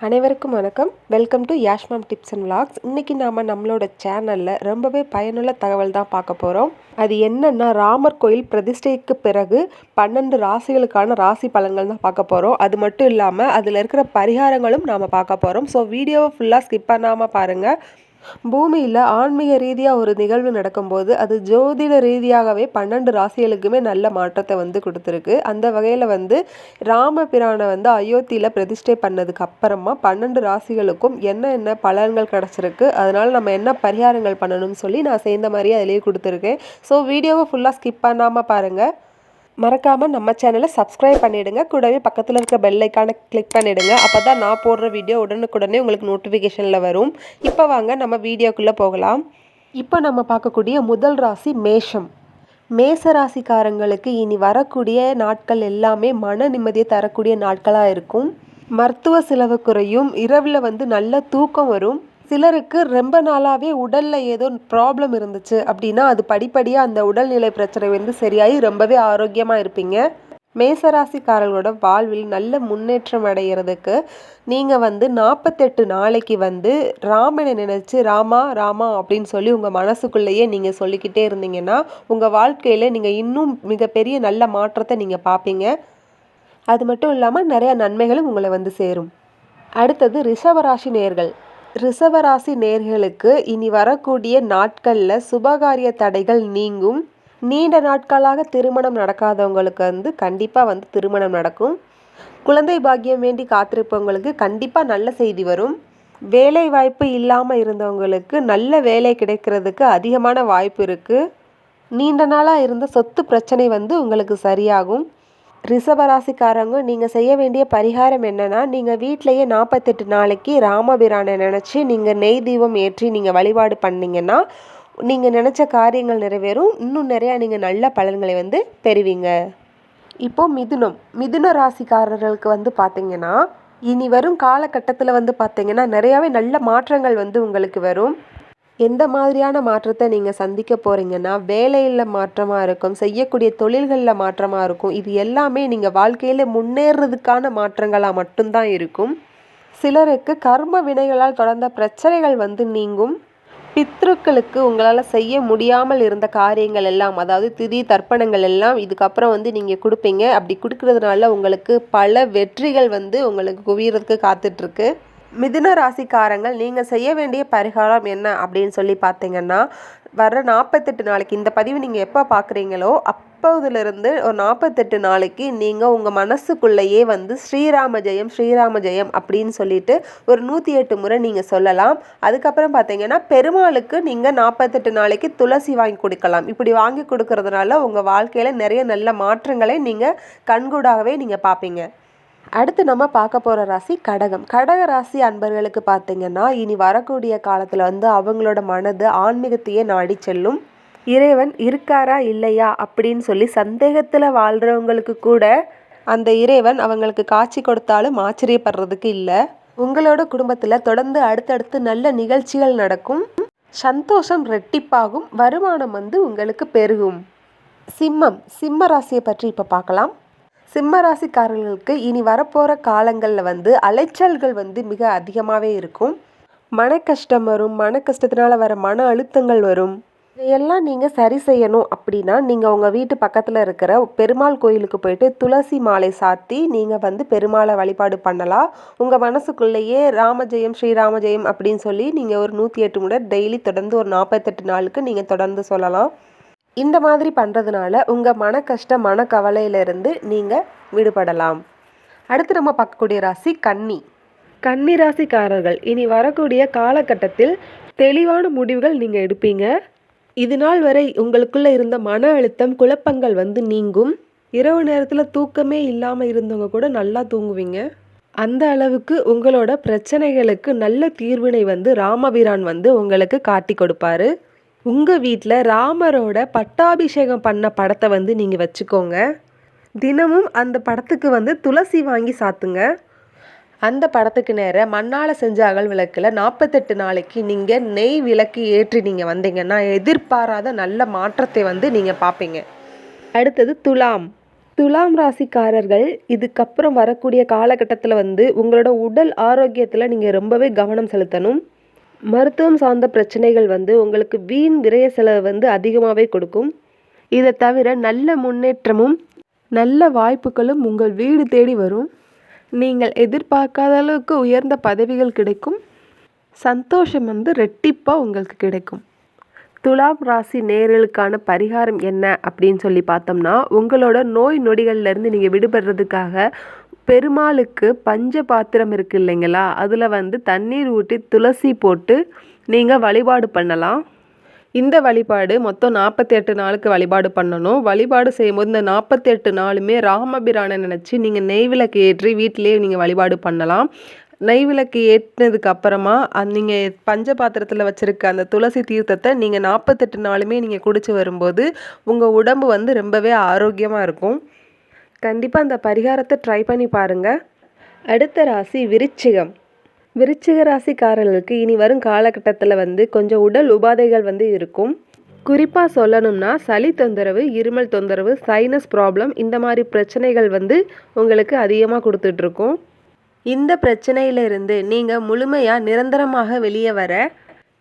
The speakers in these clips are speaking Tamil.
அனைவருக்கும் வணக்கம். Welcome to யாஷ்மாம் tips and vlogs இன்றைக்கி நாம் நம்மளோட சேனலில் ரொம்பவே பயனுள்ள தகவல் தான் பார்க்க போகிறோம் அது என்னென்னா ராமர் கோயில் பிரதிஷ்டைக்கு பிறகு பன்னெண்டு ராசிகளுக்கான ராசி பலன்கள் தான் பார்க்க போகிறோம் அது மட்டும் இல்லாமல் அதில் இருக்கிற பரிகாரங்களும் நாம் பார்க்க போகிறோம் ஸோ வீடியோவை ஃபுல்லாக ஸ்கிப் பண்ணாமல் பாருங்கள் பூமியில் ஆன்மீக ரீதியாக ஒரு நிகழ்வு நடக்கும்போது அது ஜோதிட ரீதியாகவே பன்னெண்டு ராசிகளுக்குமே நல்ல மாற்றத்தை வந்து கொடுத்துருக்கு. அந்த வகையில் வந்து ராமபிரானை வந்து அயோத்தியில் பிரதிஷ்டை பண்ணதுக்கு அப்புறமா பன்னெண்டு ராசிகளுக்கும் என்ன என்ன பலன்கள் கிடச்சிருக்கு அதனால் நம்ம என்ன பரிகாரங்கள் பண்ணணும்னு சொல்லி நான் சேர்ந்த மாதிரியே அதிலேயே கொடுத்துருக்கேன். ஸோ வீடியோவை ஃபுல்லாக ஸ்கிப் பண்ணாமல் பாருங்கள் மறக்காமல் நம்ம சேனலை சப்ஸ்கிரைப் பண்ணிவிடுங்க கூடவே பக்கத்தில் இருக்க பெல் ஐக்கானை கிளிக் பண்ணிவிடுங்க அப்போ தான் நான் போடுற வீடியோ உடனுக்குடனே உங்களுக்கு நோட்டிஃபிகேஷனில் வரும். இப்போ வாங்க நம்ம வீடியோக்குள்ளே போகலாம். இப்போ நம்ம பார்க்கக்கூடிய முதல் ராசி மேஷம். மேச ராசிக்காரங்களுக்கு இனி வரக்கூடிய நாட்கள் எல்லாமே மன நிம்மதியை தரக்கூடிய நாட்களாக இருக்கும். மருத்துவ செலவு குறையும். இரவில் வந்து நல்ல தூக்கம் வரும். சிலருக்கு ரொம்ப நாளாகவே உடலில் ஏதோ ப்ராப்ளம் இருந்துச்சு அப்படின்னா அது படிப்படியாக அந்த உடல்நிலை பிரச்சனை வந்து சரியாகி ரொம்பவே ஆரோக்கியமாக இருப்பீங்க. மேசராசிக்காரர்களோட வாழ்வில் நல்ல முன்னேற்றம் அடைகிறதுக்கு நீங்கள் வந்து நாற்பத்தெட்டு நாளைக்கு வந்து ராமனை நினச்சி ராமா ராமா அப்படின்னு சொல்லி உங்கள் மனசுக்குள்ளேயே நீங்கள் சொல்லிக்கிட்டே இருந்தீங்கன்னா உங்கள் வாழ்க்கையில் நீங்கள் இன்னும் மிகப்பெரிய நல்ல மாற்றத்தை நீங்கள் பார்ப்பீங்க அது மட்டும் இல்லாமல் நிறையா நன்மைகளும் உங்களை வந்து சேரும். அடுத்தது ரிஷபராசி நேர்கள். ரிஷபராசி நேர்களுக்கு இனி வரக்கூடிய நாட்களில் சுபகாரிய தடைகள் நீங்கும். நீண்ட நாட்களாக திருமணம் நடக்காதவங்களுக்கு வந்து கண்டிப்பாக வந்து திருமணம் நடக்கும். குழந்தை பாக்கியம் வேண்டி காத்திருப்பவங்களுக்கு கண்டிப்பாக நல்ல செய்தி வரும். வேலை வாய்ப்பு இல்லாமல் இருந்தவங்களுக்கு நல்ல வேலை கிடைக்கிறதுக்கு அதிகமான வாய்ப்பு இருக்குது நீண்ட நாளாக இருந்த சொத்து பிரச்சனை வந்து உங்களுக்கு சரியாகும். ரிஷபராசிக்காரங்க நீங்கள் செய்ய வேண்டிய பரிகாரம் என்னென்னா நீங்கள் வீட்டிலையே நாற்பத்தெட்டு நாளைக்கு ராமபிரானை நினச்சி நீங்கள் நெய் தீபம் ஏற்றி நீங்கள் வழிபாடு பண்ணிங்கன்னா நீங்கள் நினச்ச காரியங்கள் நிறைவேறும். இன்னும் நிறையா நீங்கள் நல்ல பலன்களை வந்து பெறுவீங்க. இப்போது மிதுனம். மிதுன ராசிக்காரர்களுக்கு வந்து பார்த்திங்கன்னா இனி வரும் காலகட்டத்தில் வந்து பார்த்திங்கன்னா நிறையாவே நல்ல மாற்றங்கள் வந்து உங்களுக்கு வரும். எந்த மாதிரியான மாற்றத்தை நீங்கள் சந்திக்க போகிறீங்கன்னா வேலையில் மாற்றமாக இருக்கும் செய்யக்கூடிய தொழில்களில் மாற்றமாக இருக்கும். இது எல்லாமே நீங்கள் வாழ்க்கையில் முன்னேறதுக்கான மாற்றங்களாக மட்டும்தான் இருக்கும். சிலருக்கு கர்ம வினைகளால் தொடர்ந்த பிரச்சனைகள் வந்து நீங்கும். பித்ருக்களுக்கு உங்களால் செய்ய முடியாமல் இருந்த காரியங்கள் எல்லாம் அதாவது திதி தர்ப்பணங்கள் எல்லாம் இதுக்கப்புறம் வந்து நீங்கள் கொடுப்பீங்க. அப்படி கொடுக்கறதுனால உங்களுக்கு பல வெற்றிகள் வந்து உங்களுக்கு குவியறதுக்கு காத்துட்ருக்கு மிதுன ராசிக்காரங்கள் நீங்கள் செய்ய வேண்டிய பரிகாரம் என்ன அப்படின்னு சொல்லி பார்த்தீங்கன்னா வர நாற்பத்தெட்டு நாளைக்கு இந்த பதிவு நீங்கள் எப்போ பார்க்குறீங்களோ அப்போதுலேருந்து ஒரு நாற்பத்தெட்டு நாளைக்கு நீங்கள் உங்கள் மனசுக்குள்ளேயே வந்து ஸ்ரீராம ஜெயம் ஸ்ரீராம ஜெயம் அப்படின்னு சொல்லிட்டு ஒரு நூற்றி எட்டு முறை நீங்கள் சொல்லலாம். அதுக்கப்புறம் பார்த்தீங்கன்னா பெருமாளுக்கு நீங்கள் நாற்பத்தெட்டு நாளைக்கு துளசி வாங்கி கொடுக்கலாம். இப்படி வாங்கி கொடுக்கறதுனால உங்கள் வாழ்க்கையில் நிறைய நல்ல மாற்றங்களை நீங்கள் கண்கூடாகவே நீங்கள் பார்ப்பீங்க அடுத்து நம்ம பார்க்க போகிற ராசி கடகம். கடக ராசி அன்பர்களுக்கு பார்த்தீங்கன்னா இனி வரக்கூடிய காலத்தில் வந்து அவங்களோட மனது ஆன்மீகத்தையே நாடி செல்லும். இறைவன் இருக்காரா இல்லையா அப்படின்னு சொல்லி சந்தேகத்தில் வாழ்கிறவங்களுக்கு கூட அந்த இறைவன் அவங்களுக்கு காட்சி கொடுத்தாலும் ஆச்சரியப்படுறதுக்கு இல்லை. உங்களோட குடும்பத்தில் தொடர்ந்து அடுத்தடுத்து நல்ல நிகழ்ச்சிகள் நடக்கும். சந்தோஷம் ரெட்டிப்பாகும். வருமானம் வந்து உங்களுக்கு பெருகும். சிம்மம் சிம்ம ராசியை பற்றி இப்போ பார்க்கலாம். சிம்ம ராசிக்காரர்களுக்கு இனி வரப்போகிற காலங்களில் வந்து அலைச்சல்கள் வந்து மிக அதிகமாகவே இருக்கும். மன கஷ்டம் வரும் மன கஷ்டத்தினால் வர மன அழுத்தங்கள் வரும். இதையெல்லாம் நீங்கள் சரி செய்யணும் அப்படின்னா நீங்கள் உங்கள் வீட்டு பக்கத்தில் இருக்கிற பெருமாள் கோயிலுக்கு போயிட்டு துளசி மாலை சாத்தி நீங்கள் வந்து பெருமாளை வழிபாடு பண்ணலாம். உங்கள் மனசுக்குள்ளேயே ராமஜெயம் ஸ்ரீராம ஜெயம் அப்படின்னு சொல்லி நீங்கள் ஒரு நூற்றி எட்டு முறை டெய்லி தொடர்ந்து ஒரு நாற்பத்தெட்டு நாளுக்கு நீங்கள் தொடர்ந்து சொல்லலாம். இந்த மாதிரி பண்ணுறதுனால உங்கள் மன கஷ்ட மன கவலையிலிருந்து நீங்கள் விடுபடலாம். அடுத்து நம்ம பார்க்கக்கூடிய ராசி கன்னி. கன்னி ராசிக்காரர்கள் இனி வரக்கூடிய காலகட்டத்தில் தெளிவான முடிவுகள் நீங்கள் எடுப்பீங்க. இது நாள் வரை உங்களுக்குள்ளே இருந்த மன அழுத்தம் குழப்பங்கள் வந்து நீங்கும். இரவு நேரத்தில் தூக்கமே இல்லாமல் இருந்தவங்க கூட நல்லா தூங்குவீங்க. அந்த அளவுக்கு உங்களோட பிரச்சனைகளுக்கு நல்ல தீர்வினை வந்து ராமபிரான் வந்து உங்களுக்கு காட்டி கொடுப்பாரு. உங்கள் வீட்டில் ராமரோட பட்டாபிஷேகம் பண்ண படத்தை வந்து நீங்கள் வச்சுக்கோங்க. தினமும் அந்த படத்துக்கு வந்து துளசி வாங்கி சாத்துங்க. அந்த படத்துக்கு நேர மண்ணால் செஞ்ச அகல் விளக்கில் நாற்பத்தெட்டு நாளைக்கு நீங்கள் நெய் விளக்கு ஏற்றி நீங்கள் வந்தீங்கன்னா எதிர்பாராத நல்ல மாற்றத்தை வந்து நீங்கள் பார்ப்பீங்க அடுத்தது துலாம். துலாம் ராசிக்காரர்கள் இதுக்கப்புறம் வரக்கூடிய காலகட்டத்தில் வந்து உங்களோட உடல் ஆரோக்கியத்தில் நீங்கள் ரொம்பவே கவனம் செலுத்தணும். மருத்துவம் சார்ந்த பிரச்சனைகள் வந்து உங்களுக்கு வீண் விரய செலவு வந்து அதிகமாகவே கொடுக்கும். இதை தவிர நல்ல முன்னேற்றமும் நல்ல வாய்ப்புகளும் உங்கள் வீடு தேடி வரும். நீங்கள் எதிர்பார்க்காத அளவுக்கு உயர்ந்த பதவிகள் கிடைக்கும். சந்தோஷம் வந்து ரெட்டிப்பாக உங்களுக்கு கிடைக்கும். துலாம் ராசி நேர்களுக்கான பரிகாரம் என்ன அப்படின்னு சொல்லி பார்த்தோம்னா உங்களோட நோய் நொடிகள்லேருந்து நீங்கள் விடுபடுறதுக்காக பெருமாளுக்கு பஞ்ச பாத்திரம் இருக்கு இல்லைங்களா? அதில் வந்து தண்ணீர் ஊற்றி துளசி போட்டு நீங்கள் வழிபாடு பண்ணலாம். இந்த வழிபாடு மொத்தம் நாற்பத்தி எட்டு நாளுக்கு வழிபாடு பண்ணணும். வழிபாடு செய்யும்போது இந்த நாற்பத்தி எட்டு நாளுமே ராமபிரானை நினச்சி நீங்கள் நெய் விளக்கு ஏற்றி வீட்டிலேயே நீங்கள் வழிபாடு பண்ணலாம். நெய் விளக்கு ஏற்றினதுக்கு அப்புறமா நீங்கள் பஞ்ச பாத்திரத்தில் வச்சுருக்க அந்த துளசி தீர்த்தத்தை நீங்கள் நாற்பத்தெட்டு நாளுமே நீங்கள் குடிச்சு வரும்போது உங்கள் உடம்பு வந்து ரொம்பவே ஆரோக்கியமாக இருக்கும். கண்டிப்பாக அந்த பரிகாரத்தை ட்ரை பண்ணி பாருங்கள் அடுத்த ராசி விருச்சிகம். விருச்சிக ராசிக்காரர்களுக்கு இனி வரும் காலகட்டத்தில் வந்து கொஞ்சம் உடல் உபாதைகள் வந்து இருக்கும். குறிப்பாக சொல்லணும்னா சளி தொந்தரவு இருமல் தொந்தரவு சைனஸ் ப்ராப்ளம் இந்த மாதிரி பிரச்சனைகள் வந்து உங்களுக்கு அதிகமாக கொடுத்துட்ருக்கும் இந்த பிரச்சனையிலிருந்து நீங்கள் முழுமையாக நிரந்தரமாக வெளியே வர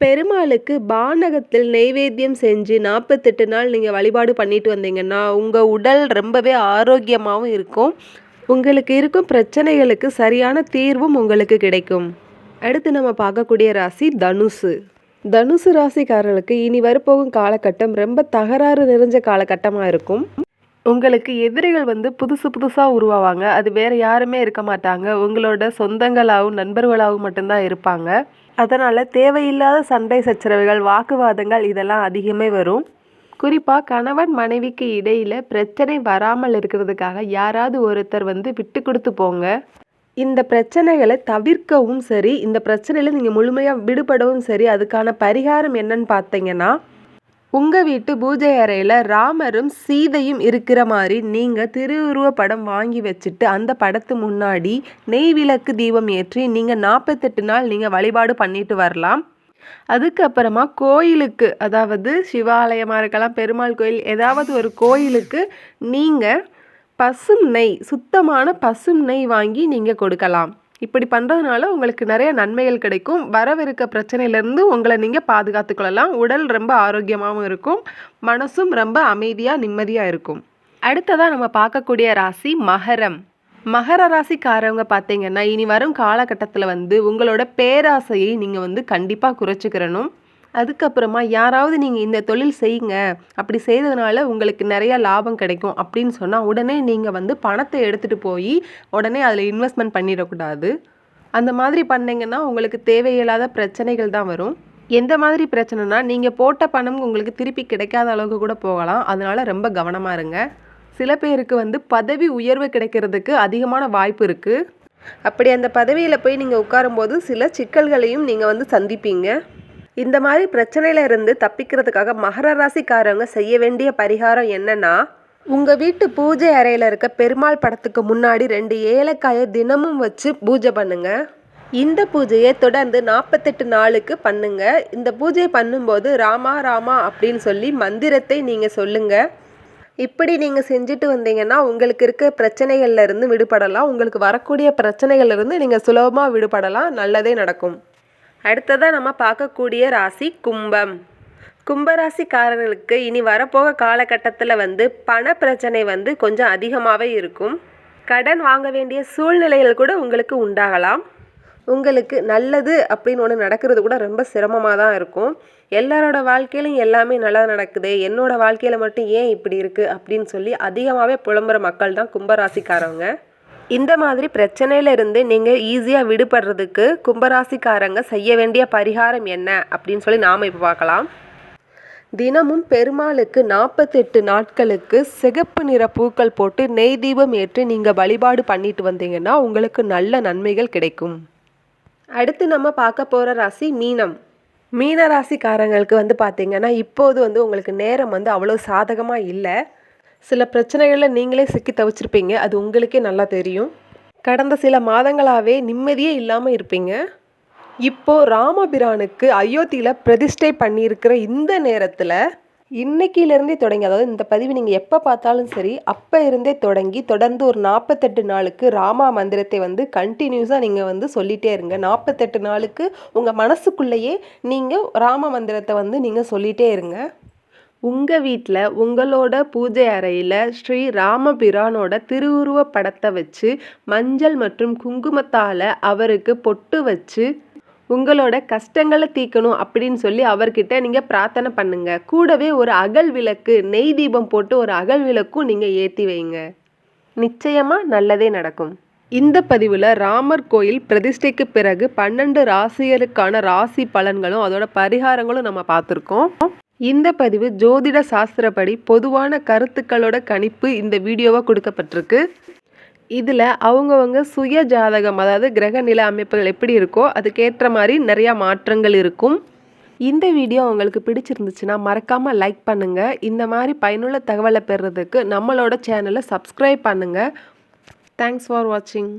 பெருமாளுக்கு பானகத்தில் நெய்வேத்தியம் செஞ்சு நாற்பத்தெட்டு நாள் நீங்கள் வழிபாடு பண்ணிட்டு வந்தீங்கன்னா உங்கள் உடல் ரொம்பவே ஆரோக்கியமாகவும் இருக்கும். உங்களுக்கு இருக்கும் பிரச்சனைகளுக்கு சரியான தீர்வும் உங்களுக்கு கிடைக்கும். அடுத்து நம்ம பார்க்கக்கூடிய ராசி தனுசு. தனுசு ராசிக்காரர்களுக்கு இனி வரப்போகும் காலகட்டம் ரொம்ப தகராறு நிறைஞ்ச காலகட்டமாக இருக்கும். உங்களுக்கு எதிரிகள் வந்து புதுசு புதுசாக உருவாவாங்க. அது வேறு யாருமே இருக்க மாட்டாங்க. உங்களோட சொந்தங்களாகவும் நண்பர்களாகவும் மட்டும்தான் இருப்பாங்க. அதனால் தேவையில்லாத சண்டை சச்சரவுகள் வாக்குவாதங்கள் இதெல்லாம் அதிகமே வரும். குறிப்பாக கணவன் மனைவிக்கு இடையில் பிரச்சனை வராமல் இருக்கிறதுக்காக யாராவது ஒருத்தர் வந்து விட்டு கொடுத்து போங்க. இந்த பிரச்சனைகளை தவிர்க்கவும் சரி இந்த பிரச்சனையில் நீங்கள் முழுமையாக விடுபடவும் சரி அதுக்கான பரிகாரம் என்னன்னு பார்த்தீங்கன்னா உங்கள் வீட்டு பூஜை அறையில் ராமரும் சீதையும் இருக்கிற மாதிரி நீங்கள் திருவுருவ படம் வாங்கி வச்சுட்டு அந்த படத்து முன்னாடி நெய் விளக்கு தீபம் ஏற்றி நீங்கள் நாற்பத்தெட்டு நாள் நீங்கள் வழிபாடு பண்ணிட்டு வரலாம். அதுக்கப்புறமா கோயிலுக்கு அதாவது சிவாலயமாக இருக்கலாம் பெருமாள் கோயில் ஏதாவது ஒரு கோயிலுக்கு நீங்கள் பசும் நெய் சுத்தமான பசும் நெய் வாங்கி நீங்கள் கொடுக்கலாம். இப்படி பண்ணுறதுனால உங்களுக்கு நிறைய நன்மைகள் கிடைக்கும். வரவிருக்க பிரச்சனையிலேருந்து உங்களை நீங்கள் பாதுகாத்து கொள்ளலாம் உடல் ரொம்ப ஆரோக்கியமாகவும் இருக்கும். மனசும் ரொம்ப அமைதியாக நிம்மதியாக இருக்கும். அடுத்ததாக நம்ம பார்க்கக்கூடிய ராசி மகரம். மகர ராசிக்காரவங்க பார்த்தீங்கன்னா இனி வரும் காலகட்டத்தில் வந்து உங்களோட பேராசையை நீங்கள் வந்து கண்டிப்பாக குறைச்சிக்கிறணும். அதுக்கப்புறமா யாராவது நீங்கள் இந்த தொழில் செய்யுங்க அப்படி செய்ததுனால உங்களுக்கு நிறையா லாபம் கிடைக்கும் அப்படின்னு சொன்னால் உடனே நீங்கள் வந்து பணத்தை எடுத்துகிட்டு போய் உடனே அதில் இன்வெஸ்ட்மெண்ட் பண்ணிடக்கூடாது. அந்த மாதிரி பண்ணிங்கன்னா உங்களுக்கு தேவையில்லாத பிரச்சனைகள் தான் வரும். எந்த மாதிரி பிரச்சனைனா நீங்கள் போட்ட பணம் உங்களுக்கு திருப்பி கிடைக்காத அளவுக்கு கூட போகலாம். அதனால் ரொம்ப கவனமாக இருங்க. சில பேருக்கு வந்து பதவி உயர்வு கிடைக்கிறதுக்கு அதிகமான வாய்ப்பு இருக்குது அப்படி அந்த பதவியில் போய் நீங்கள் உட்காரும்போது சில சிக்கல்களையும் நீங்கள் வந்து சந்திப்பீங்க. இந்த மாதிரி பிரச்சனையில இருந்து தப்பிக்கிறதுக்காக மகர ராசிக்காரவங்க செய்ய வேண்டிய பரிகாரம் என்னன்னா உங்கள் வீட்டு பூஜை அறையில் இருக்க பெருமாள் படத்துக்கு முன்னாடி ரெண்டு ஏலக்காயை தினமும் வச்சு பூஜை பண்ணுங்க. இந்த பூஜையை தொடர்ந்து நாற்பத்தெட்டு நாளுக்கு பண்ணுங்க. இந்த பூஜையை பண்ணும்போது ராமா ராமா அப்படின்னு சொல்லி மந்திரத்தை நீங்கள் சொல்லுங்கள் இப்படி நீங்கள் செஞ்சுட்டு வந்தீங்கன்னா உங்களுக்கு இருக்க பிரச்சனைகள்ல இருந்து விடுபடலாம். உங்களுக்கு வரக்கூடிய பிரச்சனைகள்ல இருந்து நீங்கள் சுலபமாக விடுபடலாம். நல்லதே நடக்கும். அடுத்ததாக நம்ம பார்க்கக்கூடிய ராசி கும்பம். கும்பராசிக்காரர்களுக்கு இனி வரப்போக காலகட்டத்தில் வந்து பண பிரச்சனை வந்து கொஞ்சம் அதிகமாகவே இருக்கும். கடன் வாங்க வேண்டிய சூழ்நிலைகள் கூட உங்களுக்கு உண்டாகலாம். உங்களுக்கு நல்லது அப்படின்னு ஒன்று நடக்கிறது கூட ரொம்ப சிரமமாக தான் இருக்கும். எல்லாரோட வாழ்க்கையிலும் எல்லாமே நல்லா நடக்குது. என்னோட வாழ்க்கையில் மட்டும் ஏன் இப்படி இருக்குது அப்படின்னு சொல்லி அதிகமாகவே புலம்புற மக்கள் தான் கும்பராசிக்காரவங்க. இந்த மாதிரி பிரச்சனையில இருந்து நீங்கள் ஈஸியாக விடுபடுறதுக்கு கும்பராசிக்காரங்க செய்ய வேண்டிய பரிகாரம் என்ன? அப்படின்னு சொல்லி நாம் இப்போ பார்க்கலாம். தினமும் பெருமாளுக்கு நாற்பத்தெட்டு நாட்களுக்கு சிகப்பு நிற பூக்கள் போட்டு நெய் தீபம் ஏற்றி நீங்கள் வழிபாடு பண்ணிட்டு வந்தீங்கன்னா உங்களுக்கு நல்ல நன்மைகள் கிடைக்கும். அடுத்து நம்ம பார்க்க போகிற ராசி மீனம். மீன ராசிக்காரங்களுக்கு வந்து பார்த்தீங்கன்னா இப்போது வந்து உங்களுக்கு நேரம் வந்து அவ்வளோ சாதகமாக இல்லை. சில பிரச்சனைகளில் நீங்களே சிக்கி தவிச்சிருப்பீங்க. அது உங்களுக்கே நல்லா தெரியும். கடந்த சில மாதங்களாகவே நிம்மதியே இல்லாமல் இருப்பீங்க. இப்போது ராமபிரானுக்கு அயோத்தியில் பிரதிஷ்டை பண்ணியிருக்கிற இந்த நேரத்தில் இன்றைக்கிலிருந்தே தொடங்கி அதாவது இந்த பதிவு நீங்கள் எப்போ பார்த்தாலும் சரி அப்போ இருந்தே தொடங்கி தொடர்ந்து ஒரு நாற்பத்தெட்டு நாளுக்கு ராமா மந்திரத்தை வந்து கண்டினியூஸாக நீங்கள் வந்து சொல்லிகிட்டே இருங்க. நாற்பத்தெட்டு நாளுக்கு உங்கள் மனசுக்குள்ளேயே நீங்கள் ராம மந்திரத்தை வந்து நீங்கள் சொல்லிகிட்டே இருங்க. உங்கள் வீட்டில் உங்களோட பூஜை அறையில் ஸ்ரீ ராமபிரானோட திருவுருவப் படத்தை வச்சு மஞ்சள் மற்றும் குங்குமத்தால் அவருக்கு பொட்டு வச்சு உங்களோட கஷ்டங்களை தீர்க்கணும் அப்படின்னு சொல்லி அவர்கிட்ட நீங்கள் பிரார்த்தனை பண்ணுங்க. கூடவே ஒரு அகல் விளக்கு நெய் தீபம் போட்டு ஒரு அகல் விளக்கும் நீங்கள் ஏற்றி வைங்க. நிச்சயமாக நல்லதே நடக்கும். இந்த பதிவில் ராமர் கோயில் பிரதிஷ்டைக்கு பிறகு பன்னெண்டு ராசியருக்கான ராசி பலன்களும் அதோட பரிகாரங்களும் நம்ம பார்த்துருக்கோம். இந்த பதிவு ஜோதிட சாஸ்திரப்படி பொதுவான கருத்துக்களோட கணிப்பு இந்த வீடியோவாக கொடுக்கப்பட்டிருக்கு. இதில் அவங்கவுங்க சுய ஜாதகம் அதாவது கிரக நில அமைப்புகள் எப்படி இருக்கோ அதுக்கேற்ற மாதிரி நிறையா மாற்றங்கள் இருக்கும். இந்த வீடியோ உங்களுக்கு பிடிச்சிருந்துச்சுன்னா மறக்காமல் லைக் பண்ணுங்கள் இந்த மாதிரி பயனுள்ள தகவலை பெறுறதுக்கு நம்மளோட சேனலை சப்ஸ்கிரைப் பண்ணுங்கள் தேங்க்ஸ் ஃபார் வாட்சிங்